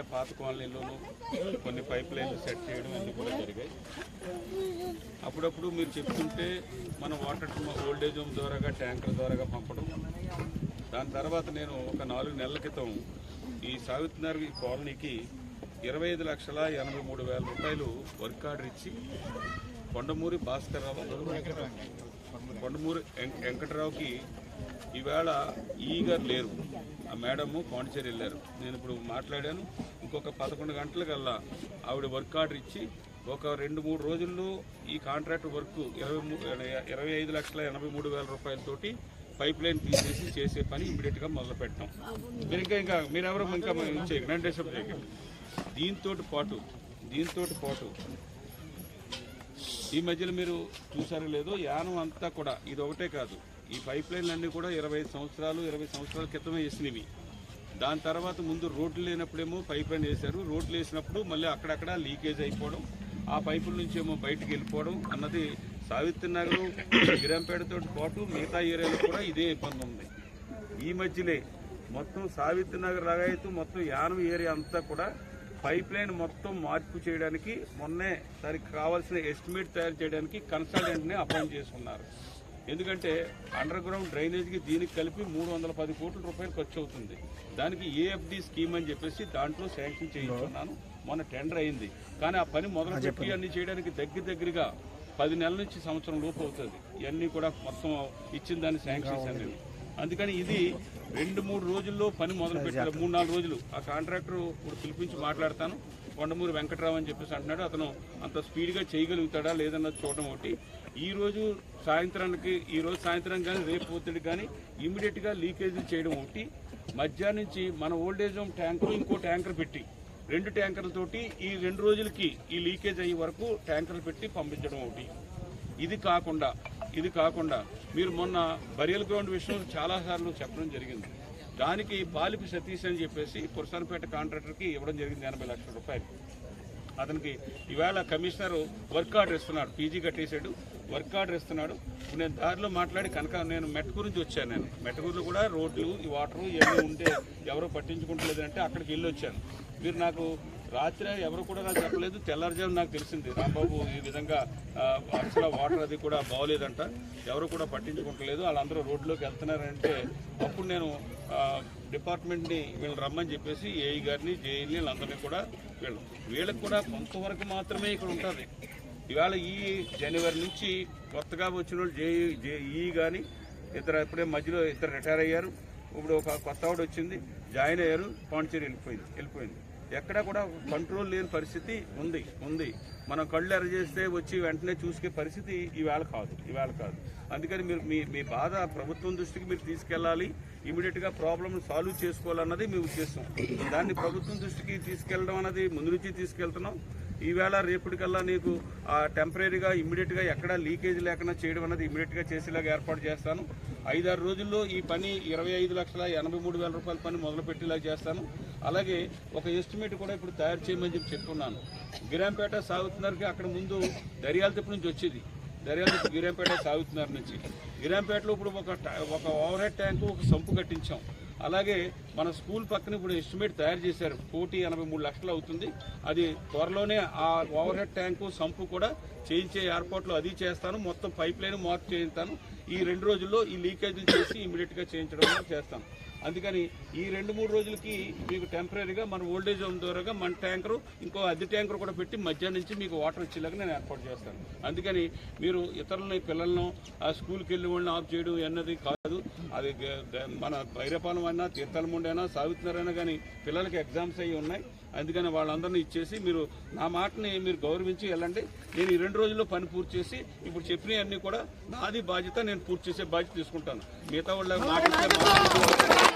ఆ పాత కాలనీలోనూ కొన్ని పైప్ లైన్లు సెట్ చేయడం అన్నీ కూడా జరిగాయి. అప్పుడప్పుడు మీరు చెప్తుంటే మన వాటర్ ఓల్డేజ్ హోమ్ ద్వారాగా ట్యాంకర్ ద్వారాగా పంపడం. దాని తర్వాత నేను ఒక నాలుగు నెలల క్రితం ఈ సావిత్రినగర్ కాలనీకి ఇరవై ఐదు లక్షల ఎనభై మూడు వేల రూపాయలు వర్క్ ఆర్డర్ ఇచ్చి కొండమూరి భాస్కర్రావు కొండమూరి వెంకటరావుకి ఈవేళ ఈగర్ లేరు. ఆ మేడము పాండిచేరి వెళ్ళారు. నేను ఇప్పుడు మాట్లాడాను. ఇంకొక పదకొండు గంటలకల్లా ఆవిడ వర్క్ ఆర్డర్ ఇచ్చి ఒక రెండు మూడు రోజుల్లో ఈ కాంట్రాక్ట్ వర్క్ ఇరవై ఇరవై ఐదు లక్షల ఎనభై మూడు వేల రూపాయలతోటి పైప్ లైన్ తీసేసి చేసే పని ఇమీడియట్గా మొదలు పెట్టాం మీరు ఇంకా ఇంకా మీరెవరో ఇంకా చేయకండి. దీంతో పాటు దీంతో పాటు ఈ మధ్యలో మీరు చూసారో లేదో యానం అంతా కూడా ఇది ఒకటే కాదు. ఈ పైప్ లైన్లు అన్నీ కూడా ఇరవై సంవత్సరాలు ఇరవై సంవత్సరాల క్రితమే వేసినవి. దాని తర్వాత ముందు రోడ్లు లేనప్పుడేమో పైప్ లైన్ వేశారు. రోడ్లు వేసినప్పుడు మళ్ళీ అక్కడక్కడ లీకేజ్ అయిపోవడం ఆ పైపుల నుంచి ఏమో బయటకు వెళ్ళిపోవడం అన్నది సావిత్రి నగర్ గిరంపేటతో పాటు మిగతా ఏరియాలో కూడా ఇదే ఇబ్బంది ఉంది. ఈ మధ్యలే మొత్తం సావిత్రి నగర్ రగాయతు మొత్తం యానం ఏరియా అంతా కూడా పైప్ లైన్ మొత్తం మార్పు చేయడానికి మొన్నే దానికి కావాల్సిన ఎస్టిమేట్ తయారు చేయడానికి కన్సల్టెంట్ని అపాయింట్ చేసుకున్నారు. ఎందుకంటే అండర్ గ్రౌండ్ డ్రైనేజ్కి దీనికి కలిపి మూడు వందల పది కోట్ల రూపాయలు ఖర్చు అవుతుంది దానికి ఏఎఫ్డి స్కీమ్ అని చెప్పేసి దాంట్లో శాంక్షన్ చేయించుకున్నాను. మొన్న టెండర్ అయింది. కానీ ఆ పని మొదలు పెట్టి అన్ని చేయడానికి దగ్గర దగ్గరగా పది నెలల నుంచి సంవత్సరం లోపు అవుతుంది. ఇవన్నీ కూడా మొత్తం ఇచ్చిన దాని శాంక్షన్స్ అనేవి అందుకని ఇది రెండు మూడు రోజుల్లో పని మొదలు పెట్టారు మూడు నాలుగు రోజులు. ఆ కాంట్రాక్టర్ ఇప్పుడు పిలిపించి మాట్లాడతాను. కొండమూరి వెంకట్రావు అని చెప్పేసి అంటున్నాడు. అతను అంత స్పీడ్గా చేయగలుగుతాడా లేదన్నది చూడడం ఒకటి. ఈరోజు సాయంత్రానికి ఈరోజు సాయంత్రం కానీ రేపు పొద్దుడు కానీ ఇమీడియట్గా లీకేజీ చేయడం ఒకటి. మధ్యాహ్నం నుంచి మన ఓల్డేజ్ హోమ్ ట్యాంకర్ ఇంకో ట్యాంకర్ పెట్టి రెండు ట్యాంకర్లతోటి ఈ రెండు రోజులకి ఈ లీకేజ్ అయ్యే వరకు ట్యాంకర్లు పెట్టి పంపించడం ఒకటి. ఇది కాకుండా ఇది కాకుండా మీరు మొన్న బరియల్ గ్రౌండ్ విషయం చాలా సార్లు చెప్పడం జరిగింది. దానికి బాలిపి సతీష్ అని చెప్పేసి కురసానపేట కాంట్రాక్టర్కి ఇవ్వడం జరిగింది ఎనభై లక్షల రూపాయలు. అతనికి ఇవాళ కమిషనర్ వర్క్ ఆర్డర్ ఇస్తున్నాడు పీజీ కట్టేశాడు వర్క్ ఆర్డర్ ఇస్తున్నాడు. ఇప్పుడు నేను దారిలో మాట్లాడి కనుక నేను మెట్ గురించి వచ్చాను నేను. మెట్కూరులో కూడా రోడ్లు ఈ వాటర్ ఇవన్నీ ఉంటే ఎవరో పట్టించుకుంటలేదంటే అక్కడికి వెళ్ళి వచ్చాను. మీరు నాకు రాత్రి ఎవరు కూడా నాకు చెప్పలేదు. తెల్లారుజాము నాకు తెలిసింది. రాంబాబు ఈ విధంగా అసలు వాటర్ అది కూడా బాగోలేదంట ఎవరు కూడా పట్టించుకుంటలేదు వాళ్ళందరూ రోడ్లోకి వెళ్తున్నారంటే అప్పుడు నేను డిపార్ట్మెంట్ని వీళ్ళు రమ్మని చెప్పేసి ఏఈ గారిని జేఈని వీళ్ళందరినీ కూడా వీళ్ళు. వీళ్ళకి కూడా కొంతవరకు మాత్రమే ఇక్కడ ఉంటుంది. ఇవాళ ఈ జనవరి నుంచి కొత్తగా వచ్చిన వాళ్ళు జేఈ జేఈ కానీ ఇద్దరు ఇప్పుడే మధ్యలో ఇద్దరు రిటైర్ అయ్యారు. ఇప్పుడు ఒక కొత్త ఆవిడ వచ్చింది. జాయిన్ అయ్యారు. పాండిచేరి వెళ్ళిపోయింది. వెళ్ళిపోయింది. ఎక్కడ కూడా కంట్రోల్ లేని పరిస్థితి ఉంది ఉంది. మనం కళ్ళు ఎరజేస్తే వచ్చి వెంటనే చూసుకే పరిస్థితి ఈవేళ కాదు ఈవేళ కాదు. అందుకని మీరు మీ మీ బాధ ప్రభుత్వం దృష్టికి మీరు తీసుకెళ్ళాలి. ఇమీడియట్గా ప్రాబ్లమ్ సాల్వ్ చేసుకోవాలన్నది మీ ఉద్దేశం. దాన్ని ప్రభుత్వం దృష్టికి తీసుకెళ్ళడం అన్నది ముందు నుంచి తీసుకెళ్తున్నాం. ఈవేళ రేపటికల్లా నీకు ఆ టెంపరీగా ఇమ్మీడియట్గా ఎక్కడ లీకేజ్ లేకుండా చేయడం అనేది ఇమ్మీడియట్గా చేసేలాగా ఏర్పాటు చేస్తాను. ఐదారు రోజుల్లో ఈ పని ఇరవై ఐదు లక్షల ఎనభై మూడు వేల రూపాయల పని మొదలుపెట్టేలా చేస్తాను. అలాగే ఒక ఎస్టిమేట్ కూడా ఇప్పుడు తయారు చేయమని చెప్పి చెప్పుకున్నాను గిరాంపేట సాగుతున్నరికి అక్కడ ముందు దర్యాల తిప్పు నుంచి వచ్చేది. దర్యాల గిరాంపేట సాగుతున్నారు నుంచి. గిరాంపేటలో ఇప్పుడు ఒక ఒక ఓవర్ హెడ్ ట్యాంకు ఒక సంపు కట్టించాం. అలాగే మన స్కూల్ పక్కన ఇప్పుడు ఎస్టిమేట్ తయారు చేశారు. కోటి ఎనభై మూడు లక్షలు అవుతుంది. అది త్వరలోనే ఆ ఓవర్ హెడ్ ట్యాంకు సంపు కూడా చేయించే ఏర్పాట్లు అది చేస్తాను. మొత్తం పైప్ లైన్ మార్పు చేయిస్తాను. ఈ రెండు రోజుల్లో ఈ లీకేజీలు చేసి ఇమీడియట్గా చేయించడం కూడా చేస్తాను. అందుకని ఈ రెండు మూడు రోజులకి మీకు టెంపరీగా మన ఓల్డేజ్ హోమ్ ద్వారాగా మన ట్యాంకరు ఇంకో అద్దె ట్యాంకర్ కూడా పెట్టి మధ్యాహ్నం నుంచి మీకు వాటర్ ఇచ్చేలాగా నేను ఏర్పాటు చేస్తాను. అందుకని మీరు ఇతరులని పిల్లలను ఆ స్కూల్కి వెళ్ళి వాళ్ళని ఆఫ్ చేయడం అన్నది కాదు. అది మన భైరపాలెం అయినా తీర్థలముండైనా సాగుతున్నారైనా కానీ పిల్లలకి ఎగ్జామ్స్ అయ్యి ఉన్నాయి. అందుకని వాళ్ళందరినీ ఇచ్చేసి మీరు నా మాటని మీరు గౌరవించి వెళ్ళండి. నేను ఈ రెండు రోజుల్లో పని పూర్తి చేసి ఇప్పుడు చెప్పినవన్నీ కూడా నాది బాధ్యత నేను పూర్తి చేసే బాధ్యత తీసుకుంటాను. మిగతా వాళ్ళ మాట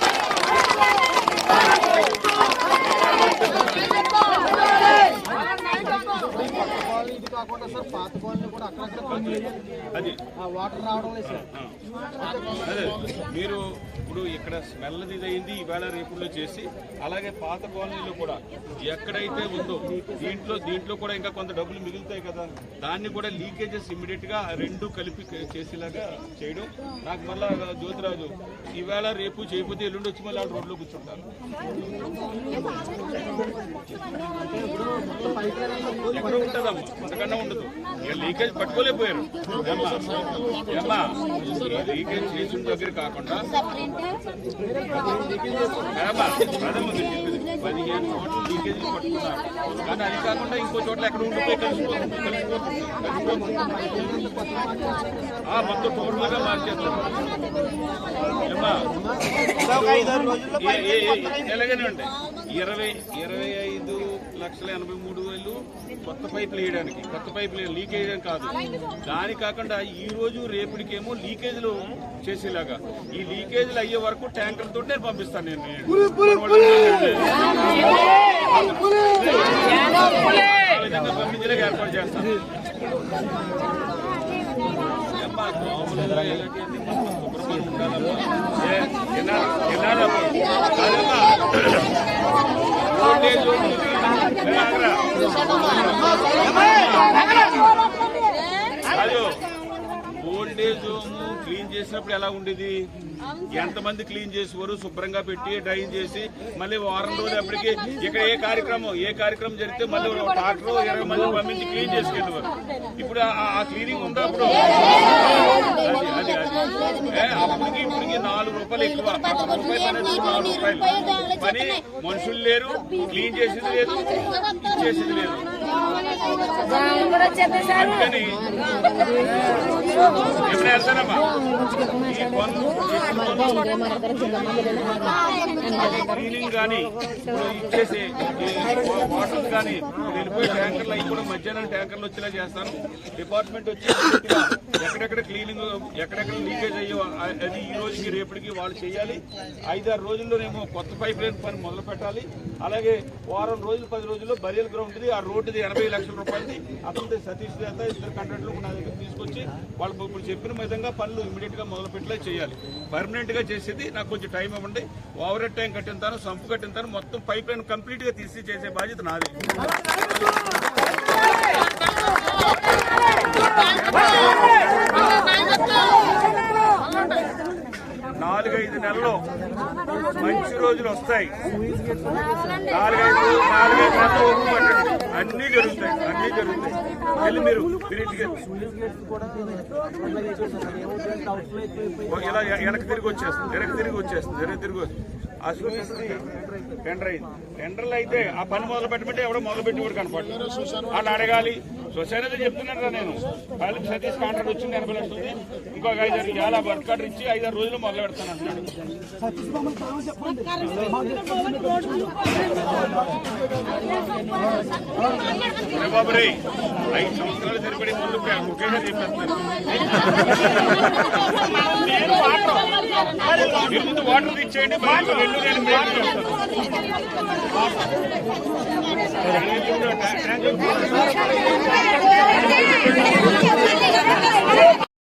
Thank you. ఇది కాకుండా సార్ పాత కాలనీ కూడా అక్కడక్కడ కొన్ని ఏరియాలకి అది. ఆ వాటర్ రావడం లేదు సార్. మీరు ఇప్పుడు ఇక్కడ స్మెల్ ఇది అయింది ఈవేళ రేపుల్లో చేసి అలాగే పాత కాలనీలో కూడా ఎక్కడైతే ఉందో దీంట్లో దీంట్లో కూడా ఇంకా కొంత డబ్బులు మిగులుతాయి కదా దాన్ని కూడా లీకేజెస్ ఇమ్మీడియట్గా ఆ రెండు కలిపి చేసేలాగా చేయడం నాకు మళ్ళా జ్యోతిరాజు ఈవేళ రేపు చేయకపోతే ఎల్లుండి వచ్చి మళ్ళీ రోడ్లో కూర్చుంటారు. ఎక్కడ ఉంటుందమ్మా? అంతకన్నా ఉండదు. ఇక లీకేజ్ పట్టుకోలేకపోయారు. లీకేజ్ చేసిన దగ్గర కాకుండా పదిహేను చోట్ల లీకేజ్ పట్టుకున్నారు. కానీ అది కాకుండా ఇంకో చోట్ల ఎక్కడ ఉండిపోయి కలిసిపోతుంది మొత్తం టోటల్గా మార్చేస్తారు. ఎలాగనే ఉంటాయి ఇరవై ఇరవై ఐదు లక్షల ఎనభై మూడు వేలు కొత్త పైపులు వేయడానికి కొత్త పైపులు లీక్ వేయడం కాదు. దాని కాకుండా ఈ రోజు రేపటికేమో లీకేజీలు చేసేలాగా. ఈ లీకేజీలు అయ్యే వరకు ట్యాంకర్ తోటి నేను పంపిస్తాను నేను. ఏర్పాటు చేస్తాను. ఉండాలమ్మా. ఏ, హోమ్ క్లీన్ చేసినప్పుడు ఎలా ఉండేది ఎంతమంది క్లీన్ చేసేవారు శుభ్రంగా పెట్టి డ్రైన్ చేసి మళ్ళీ వారం రోజులు అప్పటికి ఇక్కడ ఏ కార్యక్రమం ఏ కార్యక్రమం జరిగితే మళ్ళీ డాక్టర్ ఇరవై మంది పంపించి క్లీన్ చేసుకెళ్ళేవారు ఇప్పుడు ఆ- క్లీనింగ్ ఉందా అప్పుడు అది అది అది ఏ, అప్పటికి ఇప్పటికి నాలుగు రూపాయలు ఎక్కువ రూపాయలు పని మనుషులు లేరు క్లీన్ చేసేది లేదు చేసేది లేదు క్లీనింగ్ కానీ ఇచ్చేసి వాటర్ కానీ వెళ్ళిపోయే ట్యాంకర్లు అవి కూడా మధ్యాహ్నం ట్యాంకర్లు వచ్చేలా చేస్తాను. డిపార్ట్మెంట్ వచ్చి ఎక్కడెక్కడ క్లీనింగ్ ఎక్కడెక్కడ లీకేజ్ అయ్యో అది ఈ రోజుకి రేపటికి వాళ్ళు చేయాలి. ఐదారు రోజుల్లోనేమో కొత్త పైప్ లైన్ పని మొదలు పెట్టాలి అలాగే వారం రోజులు పది రోజుల్లో బరియల్ గ్రౌండ్ది ఆ రోడ్డుది ఎనభై లక్షలు రూపాయలది అతనిది సతీష్ చేత ఇద్దరు కంట్రాక్టర్లు నా దగ్గర తీసుకొచ్చి వాళ్ళు ఇప్పుడు చెప్పిన విధంగా పనులు ఇమీడియట్గా చేయాలి. పర్మనెంట్గా చేసేది నాకు కొంచెం టైం ఇవ్వండి. ఓవర్ హెడ్ టైం కట్టింతాను సంపు కట్టింతాను మొత్తం పైప్ లైన్ కంప్లీట్గా తీసి చేసే బాధ్యత నాది. నాలుగైదు నెలల్లో మంచి రోజులు వస్తాయి. నాలుగైదు నాలుగైదు నెలలు ఓపిక పట్టండి. అన్నీ జరుగుతాయి అన్నీ జరుగుతాయి వెళ్ళి మీరు ఇలా వెనక్కి తిరిగి వచ్చేస్తుంది వెనక్కి తిరిగి వచ్చేస్తుంది వెనక్కి తిరిగి వస్తుంది. ఆ టెండర్ అయింది టెండర్లు అయితే ఆ పని మొదలు పెట్టమంటే ఎవడో మొదలు పెట్టి కూడా కనపడదు వాళ్ళు అడగాలి. సొసైటీ చెప్తున్నారా నేను. వాళ్ళకి సతీష్ కాంట్రాక్ట్ వచ్చింది ఎనభై లక్షలది ఇంకొక ఐదారు చాలా వర్క్ కార్డు ఇచ్చి ఐదారు రోజులు మొదలు పెడతాను అంటున్నాడు. అరే బాబు రే ఐదు సంవత్సరాలు సరిపడి ముందు ఒకేసారి చెప్పేస్తాను. మీరు ముందు వాటర్ తెచ్చేయండి రెండు నేను ట్యాంక్